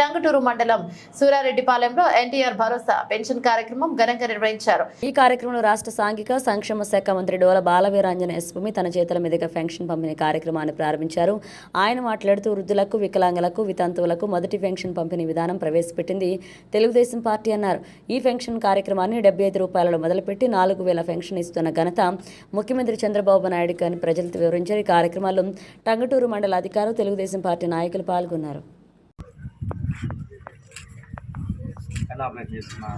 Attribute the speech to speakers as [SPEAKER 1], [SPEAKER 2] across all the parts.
[SPEAKER 1] టంగుటూరు మండలం సూరారెడ్డిపాలెంలో ఎన్టీఆర్ భరోసా పెన్షన్ కార్యక్రమం ఘనంగా నిర్వహించారు.
[SPEAKER 2] ఈ కార్యక్రమంలో రాష్ట్ర సాంఘిక సంక్షేమ శాఖ మంత్రి డోల బాలవీరాంజన ఎస్పమి తన చేతుల మీదుగా పెన్షన్ పంపిణీ కార్యక్రమాన్ని ప్రారంభించారు. ఆయన మాట్లాడుతూ వృద్ధులకు వికలాంగులకు వితంతువులకు మొదటి పెన్షన్ పంపిణీ విధానం ప్రవేశపెట్టింది. తెలుగుదేశం పార్టీ అన్నారు. ఈ పెన్షన్ కార్యక్రమాన్ని డెబ్బై ఐదు రూపాయలలో మొదలుపెట్టి నాలుగు వేల పెన్షన్ ఇస్తున్న ఘనత ముఖ్యమంత్రి చంద్రబాబు నాయుడు అని ప్రజలకు వివరించారు. ఈ కార్యక్రమాల్లో టంగుటూరు మండల అధికారులు తెలుగుదేశం పార్టీ నాయకులు పాల్గొన్నారు.
[SPEAKER 3] ఎలా అప్లై చేస్తున్నా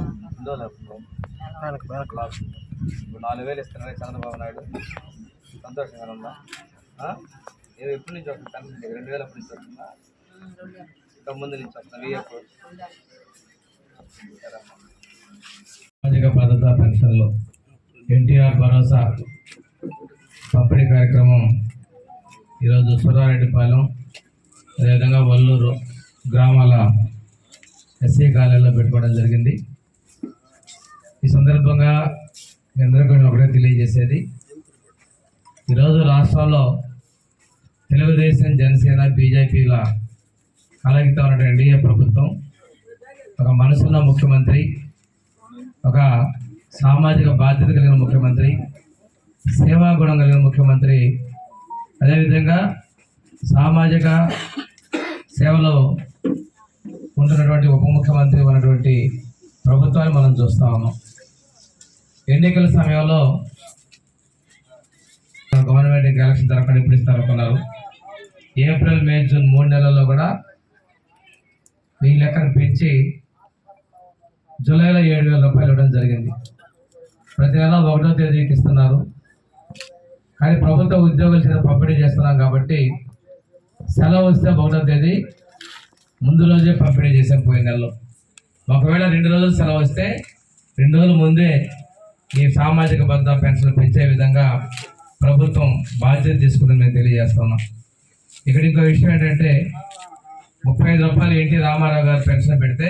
[SPEAKER 3] లేకుండా ఇప్పుడు నాలుగు వేలు ఇస్తున్నారు చంద్రబాబు నాయుడు. సంతోషంగా ఉందా? ఆ? ఏ- ఎప్పటి నుంచి వస్తుంది కనిపించండి రెండు వేలు ఎప్పటి నుంచి వస్తుందా ఇంకా ముందు నుంచి వస్తుంది విఎఫ్
[SPEAKER 4] సామాజిక భద్రతా పెన్షన్లు. ఎన్టీఆర్ భరోసా పంపిణీ కార్యక్రమం ఈరోజు సురారెడ్డిపాలెం అదేవిధంగా వల్లూరు గ్రామాల ఎస్సీ కాలేజీలో పెట్టుకోవడం జరిగింది. ఈ సందర్భంగా మీ అందరికీ ఒకటే తెలియజేసేది. ఈరోజు రాష్ట్రంలో తెలుగుదేశం జనసేన బీజేపీల కలగితో ఉన్న ఎన్డీఏ ప్రభుత్వం ఒక మనసున్న ముఖ్యమంత్రి ఒక సామాజిక బాధ్యత కలిగిన ముఖ్యమంత్రి సేవా గుణం కలిగిన ముఖ్యమంత్రి. అదేవిధంగా సామాజిక సేవలో ఉంటున్నటువంటి ఉప ముఖ్యమంత్రి ఉన్నటువంటి ప్రభుత్వాన్ని మనం చూస్తా ఉన్నాం. ఎన్నికల సమయంలో గవర్నమెంట్ ఎలక్షన్ జరగకుండా ఇప్పుడు ఇస్తారనుకున్నారు ఏప్రిల్ మే జూన్ మూడు నెలల్లో కూడా ఈ లెక్కను పెంచి జూలైలో ఏడు వేల రూపాయలు ఇవ్వడం జరిగింది. ప్రతి నెల ఒకటో తేదీకి ఇస్తున్నారు. కానీ ప్రభుత్వ ఉద్యోగులు చేత పంపిణీ చేస్తున్నాం కాబట్టి సెలవు వస్తే ఒకటో తేదీ ముందు రోజే పంపిణీ చేసాం పోయిన నెలలో. ఒకవేళ రెండు రోజులు సెలవు వస్తే రెండు రోజుల ముందే ఈ సామాజిక భద్రత పెన్షన్ పెంచే విధంగా ప్రభుత్వం బాధ్యత తీసుకుందని మేము తెలియజేస్తున్నాం ఇక్కడ ఇంకో విషయం ఏంటంటే ముప్పై ఐదు రూపాయలు ఎన్టీ రామారావు గారు పెన్షన్ పెడితే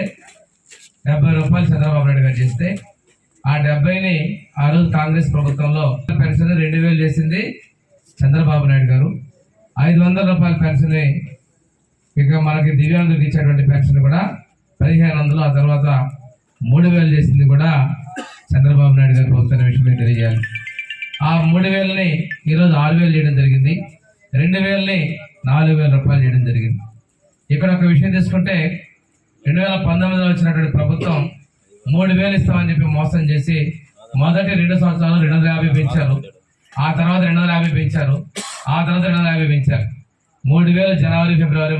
[SPEAKER 4] డెబ్బై రూపాయలు చంద్రబాబు నాయుడు గారు చేస్తే ఆ డెబ్బైని ఆ రోజు కాంగ్రెస్ ప్రభుత్వంలో పెన్షన్ రెండు వేలు చేసింది చంద్రబాబు నాయుడు గారు. ఐదు వందల రూపాయల పెన్షన్ ఇక మనకి దివ్యాంగులకు ఇచ్చేటువంటి పెన్షన్ కూడా పదిహేను వందలు ఆ తర్వాత మూడు వేలు చేసింది కూడా చంద్రబాబు నాయుడు గారు ప్రభుత్వం విషయమే తెలియజేయాలి ఆ మూడు వేలని ఈరోజు ఆరు వేలు చేయడం జరిగింది. రెండు వేలని నాలుగు వేల రూపాయలు చేయడం జరిగింది. ఇక్కడ ఒక విషయం తీసుకుంటే రెండు వేల పంతొమ్మిదిలో వచ్చినటువంటి ప్రభుత్వం మూడు వేలు ఇస్తామని చెప్పి మోసం చేసి మొదటి రెండు సంవత్సరాలు రెండు వందల యాభై పెంచారు. ఆ తర్వాత రెండు వందల యాభై పెంచారు. ఆ తర్వాత రెండు వందల యాభై పెంచారు. మూడు వేలు జనవరి ఫిబ్రవరి